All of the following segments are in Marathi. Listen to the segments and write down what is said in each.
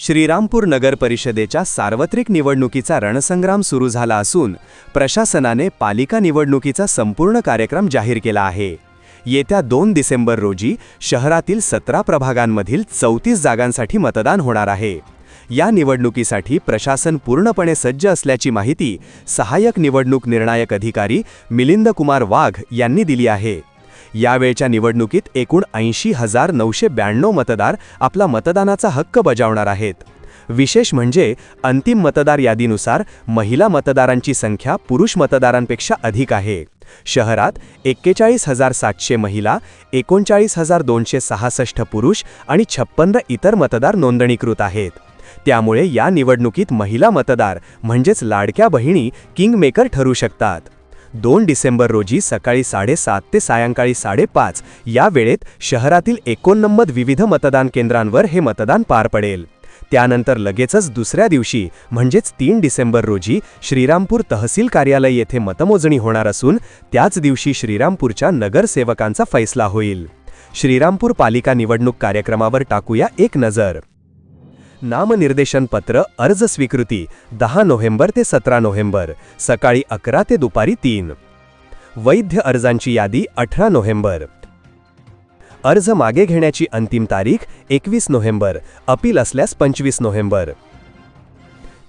श्रीरामपूर नगर परिषदेच्या सार्वत्रिक निवडणुकीचा रणसंग्राम सुरू झाला असून प्रशासनाने पालिका निवडणुकीचा संपूर्ण कार्यक्रम जाहीर केला आहे. येत्या दोन डिसेंबर रोजी शहरातील सतरा प्रभागांमधील चौतीस जागांसाठी मतदान होणार आहे. या निवडणुकीसाठी प्रशासन पूर्णपणे सज्ज असल्याची माहिती सहाय्यक निवडणूक निर्णायक अधिकारी मिलिंद कुमार वाघ यांनी दिली आहे. यावेळच्या निवडणुकीत एकूण ऐंशी हजार नऊशे ब्याण्णव मतदार आपला मतदानाचा हक्क बजावणार आहेत. विशेष म्हणजे अंतिम मतदार यादीनुसार महिला मतदारांची संख्या पुरुष मतदारांपेक्षा अधिक आहे. शहरात एक्केचाळीस हजार सातशे महिला एकोणचाळीस हजार दोनशे सहासष्ट पुरुष आणि छप्पन्न इतर मतदार नोंदणीकृत आहेत. त्यामुळे या निवडणुकीत महिला मतदार म्हणजेच लाडक्या बहिणी किंगमेकर ठरू शकतात. दोन डिसेंबर रोजी सकाळी साडेसात ते सायंकाळी साडेपाच या वेळेत शहरातील एकोणनव्वद विविध मतदान केंद्रांवर हे मतदान पार पडेल. त्यानंतर लगेचच दुसऱ्या दिवशी म्हणजेच तीन डिसेंबर रोजी श्रीरामपूर तहसील कार्यालय येथे मतमोजणी होणार असून त्याच दिवशी श्रीरामपूरच्या नगरसेवकांचा फैसला होईल. श्रीरामपूर पालिका निवडणूक कार्यक्रमावर टाकूया एक नजर. नामनिर्देशन पत्र अर्ज स्वीकृती दहा नोव्हेंबर ते सतरा नोव्हेंबर सकाळी अकरा ते दुपारी तीन. वैध अर्जांची यादी अठरा नोव्हेंबर. अर्ज मागे घेण्याची अंतिम तारीख एकवीस नोव्हेंबर अपील असल्यास पंचवीस नोव्हेंबर.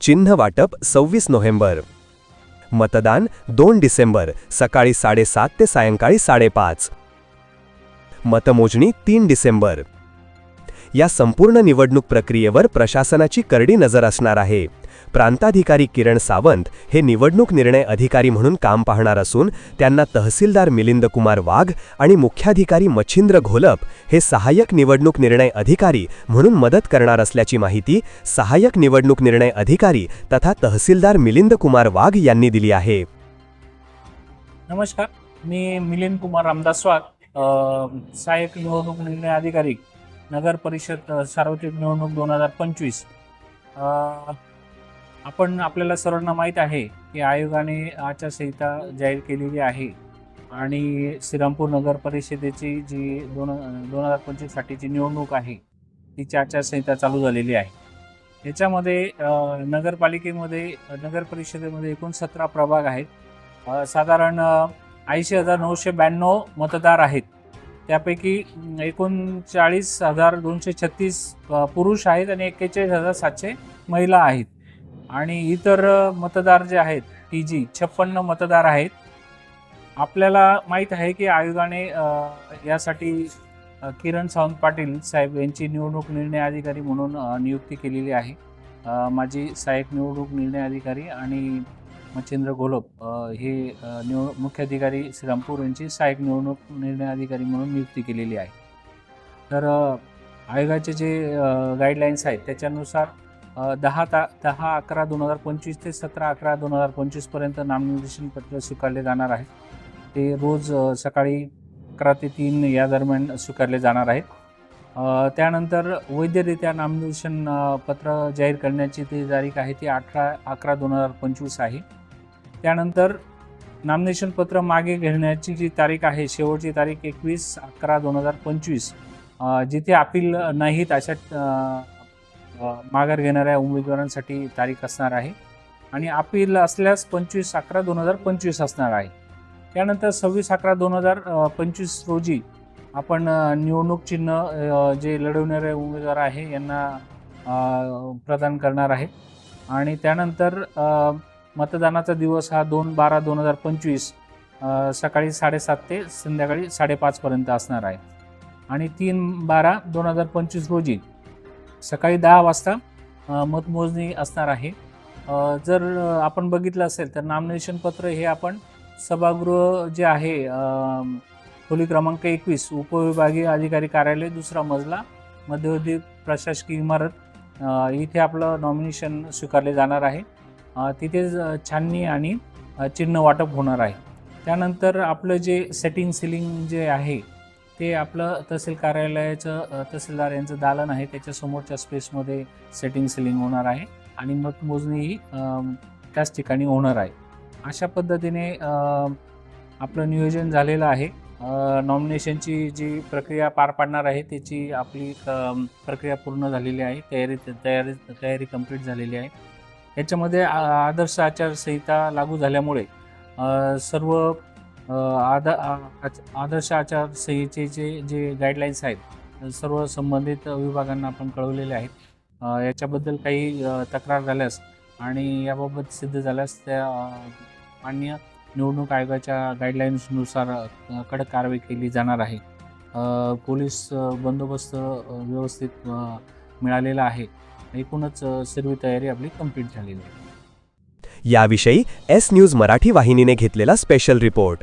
चिन्ह वाटप सव्वीस नोव्हेंबर. मतदान दोन डिसेंबर सकाळी साडेसात ते सायंकाळी साडेपाच. मतमोजणी तीन डिसेंबर. या संपूर्ण निवडणूक प्रक्रियेवर प्रशासनाची करडी नजर असणार आहे. प्रांताधिकारी किरण सावंत हे निवडणूक निर्णय अधिकारी म्हणून काम पाहणार असून त्यांना तहसीलदार मिलिंद कुमार वाघ आणि मुख्याधिकारी मच्छिंद्र घोलप हे सहाय्यक निवडणूक निर्णय अधिकारी म्हणून मदत करणार असल्याची माहिती सहाय्यक निवडणूक निर्णय अधिकारी तथा तहसीलदार मिलिंद कुमार वाघ यांनी दिली आहे. नमस्कार मी मिलिंद कुमार रामदास वाघ सहाय्यक निवडणूक निर्णय अधिकारी. नगर परिषद सार्वत्रिक निवडणूक दोन हजार पंचवीस. आपण आपल्याला सर्वांना माहीत आहे की आयोगाने आचारसंहिता जाहीर केलेली आहे आणि श्रीरामपूर नगर परिषदेची जी दोन दोन हजार पंचवीससाठीची निवडणूक आहे तिची आचारसंहिता चालू झालेली आहे. याच्यामध्ये नगरपालिकेमध्ये नगर परिषदेमध्ये एकूण सतरा प्रभाग आहेत. साधारण ऐंशी हजार नऊशे ब्याण्णव मतदार आहेत. त्यापैकी एकोणचाळीस हजार दोनशे छत्तीस पुरुष आहेत आणि एक्केचाळीस हजार सातशे महिला आहेत. आणि इतर मतदार जे आहेत टी जी छप्पन्न मतदार आहेत. आपल्याला माहीत आहे की आयोगाने यासाठी किरण सावंत पाटील साहेब यांची निवडणूक निर्णय अधिकारी म्हणून नियुक्ती केलेली आहे. माझी सहाय्यक निवडणूक निर्णय अधिकारी आणि मच्छिंद्र घोलप हे निव मुख्याधिकारी श्रीरामपूर यांची सहाय्यक निवडणूक निर्णय अधिकारी म्हणून नियुक्ती केलेली आहे. तर आयोगाचे जे गाईडलाईन्स आहेत त्याच्यानुसार दहा ता दहा अकरा दोन हजार पंचवीस ते सतरा अकरा दोन हजार पंचवीसपर्यंत नामनिर्देशन पत्र स्वीकारले जाणार आहेत. ते रोज सकाळी अकरा ते तीन या दरम्यान स्वीकारले जाणार आहेत. त्यानंतर वैधरित्या नामनिर्देशन पत्र जाहीर करण्याची ती तारीख आहे ती अठरा अकरा दोन हजार पंचवीस आहे. त्यानंतर नामिनेशन पत्र मागे घेण्याची जी तारीख आहे शेवटची तारीख एकवीस अकरा दोन हजार पंचवीस जिथे अपील नाहीत अशा माघार घेणाऱ्या उमेदवारांसाठी तारीख असणार आहे. आणि अपील असल्यास पंचवीस अकरा दोन हजार पंचवीस असणार आहे. त्यानंतर सव्वीस अकरा दोन हजार पंचवीस रोजी आपण निवडणूक चिन्ह जे लढवणारे उमेदवार आहे यांना प्रदान करणार आहे. आणि त्यानंतर मतदानाचा दिवस हा दोन बारा दोन हजार पंचवीस सकाळी साडेसात ते संध्याकाळी साडेपाचपर्यंत असणार आहे. आणि तीन बारा दोन हजार पंचवीस रोजी सकाळी दहा वाजता मतमोजणी असणार आहे. जर आपण बघितलं असेल तर नामिनेशन पत्र हे आपण सभागृह जे आहे खोली क्रमांक एकवीस उपविभागीय अधिकारी कार्यालय दुसरा मजला मध्यवर्ती प्रशासकीय इमारत इथे आपलं नॉमिनेशन स्वीकारले जाणार आहे. तिथेच छाननी आणि चिन्ह वाटप होणार आहे. त्यानंतर आपलं जे सेटिंग सिलिंग जे आहे ते आपलं तहसील कार्यालयाचं तहसीलदार यांचं दालन आहे. त्याच्यासमोरच्या स्पेसमध्ये सेटिंग सिलिंग होणार आहे आणि मतमोजणी ही त्याच ठिकाणी होणार आहे. अशा पद्धतीने आपलं नियोजन झालेलं आहे. नॉमिनेशनची जी प्रक्रिया पार पाडणार आहे त्याची आपली प्रक्रिया पूर्ण झालेली आहे. तयारी तयारी तयारी कंप्लीट झालेली आहे. याच्यामध्ये आ- आदर्श आचारसंहिता लागू झाल्यामुळे सर्व आदा आ- आदर्श आचारसंहितेचे जे जे गाईडलाईन्स आहेत सर्व संबंधित विभागांना आपण कळवलेले आहेत. याच्याबद्दल काही तक्रार झाल्यास आणि याबाबत सिद्ध झाल्यास त्या मान्य निवडणूक आयोगाच्या गाईडलाईन्सनुसार कडक कारवाई केली जाणार आहे. पोलीस बंदोबस्त व्यवस्थित मिळालेला आहे. एकूणच सर्व तयारी आपली कंप्लीट झालेली आहे. याविषयी एस न्यूज मराठी वाहिनीने घेतलेला स्पेशल रिपोर्ट